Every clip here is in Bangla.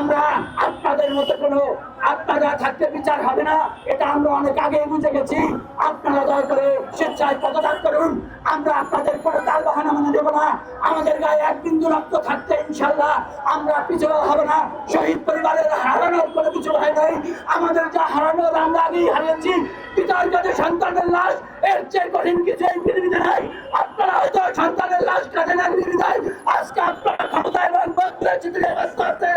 আমরা আপনাদের মতো কোনো আপনারা থাকতে বিচার হবে না, এটা আমরা অনেক আগে বুঝে গেছি। আপনারা দয়া করে স্বেচ্ছায় পদত্যাগ করুন। আমরা আপনাদের কোনো তাল বাহানা মানে দেবো না। আমাদের গায়ে এক বিন্দু রক্ত থাকতে ইনশাল্লাহ আমরা পিছু হবে না। শহীদ পরিবারের হারানোর কোনো কিছু হয় নাই। আমাদের যা হারানোর আমরা আগেই হারিয়েছি। পিতার কাছে সন্তানের লাশ, এর চেয়ে কঠিন কিছু এই পৃথিবীতে নাই। আপনারা হয়তো সন্তানের লাশ কাটে না নির্বিধায় আজকে আপনারা ক্ষমতা এবং বন্ধুরা চিত্রে ব্যস্ত আছে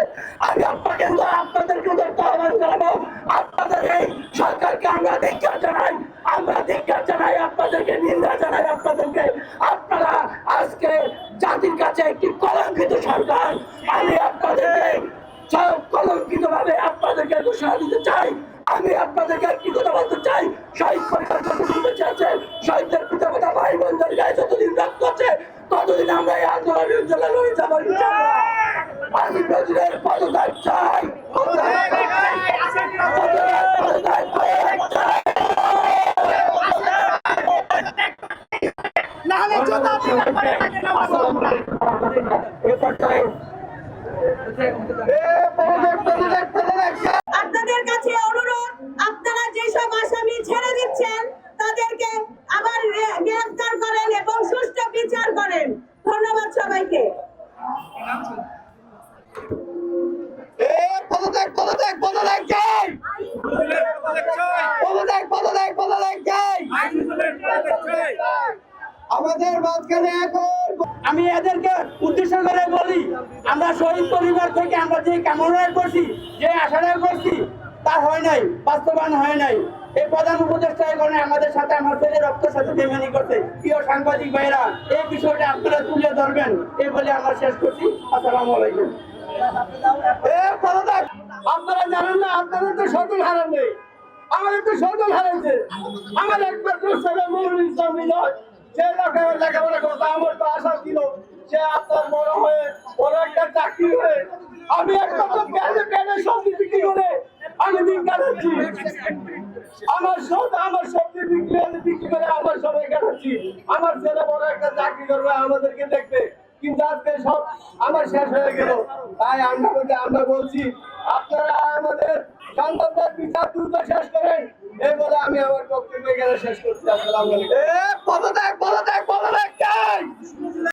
আমি আপনাকে আপনাদেরকে উদারত আহ্বান জানাব আপনাদের এই সরকারকে আমরা ধিক্ষার জানাই আমরা ধিক্ষার জানাই আপনাদেরকে নিন্দা জানাই আপনাদেরকে আপনারা আজকে জাতির কাছে একটি কলঙ্কিত সরকার আমি আপনাদেরকে কলঙ্কিত ভাবে আপনাদেরকে ঘোষণা দিতে চাই আমি আপনাদেরকে একটি কথা বলতে চাই শহীদ পরিবার যতদিন বেঁচে আছে শহীদদের পিতা মাতা ভাই বোনদের গায়ে যতদিন রক্ত আছে ততদিন আমরা লড়ে যাব। আমি চাই। পদত্যাগ চাই। এ পর্যায়ে আপনাদের কাছে অনুরোধ আপনারা যেসব আসামি ছেড়ে দিচ্ছেন তাদেরকে আবার গ্রে- গ্রেফতার করেন এবং সুষ্ঠু বিচার করেন ধন্যবাদ সবাইকে এ পদত্যাগ পদত্যাগ পদত্যাগ চাই পদত্যাগ পদত্যাগ পদত্যাগ চাই আমাদের মাঝখানে এখন আমি এদেরকে উদ্দেশ্য করে বলি আমরা শহীদ পরিবার থেকে আমরা যে কামনা করছি যে আশাটা করছি তা হয় নাই বাস্তবায়ন হয় নাই। এই প্রধান উপদেষ্টা কারণে আমাদের সাথে আমার ছেলে রক্তের সাথে বেমানি করছে। প্রিয় সাংবাদিক ভাইরা এই বিষয়টা আপনারা তুলে ধরবেন এই বলে আমরা শেষ করছি। আসসালামু আলাইকুম। আপনারা জানেন না আপনাদের তো সকল হারান নেই। আমাদের তো সকল হারাইছে আমার একমাত্র ছেলে নুরুল ইসলাম মিলন সে লেখাপড়া লেখাপড়া করতো, আমার তো আশা ছিল সে আপনার বড় হয়ে, বড় একটা চাকরি করে আমি একমাত্র প্যানে সবজি বিক্রি করে আমি দিন কাটাচ্ছি? আমার সব, আমার সবজি বিক্রি, আমি বিক্রি করে আমার সময় কাটাচ্ছি। আমার ছেলে বড় একটা চাকরি করবে, আমাদেরকে দেখবে। কিন্তু আজকে সব আমার শেষ হয়ে গেল। তাই আমরা আমরা বলছি, আপনারা সন্তানদের বিচার দ্রুত শেষ করেন। এই বলে আমি আমার বক্তব্য এখানে শেষ করছি। আসসালামু আলাইকুম।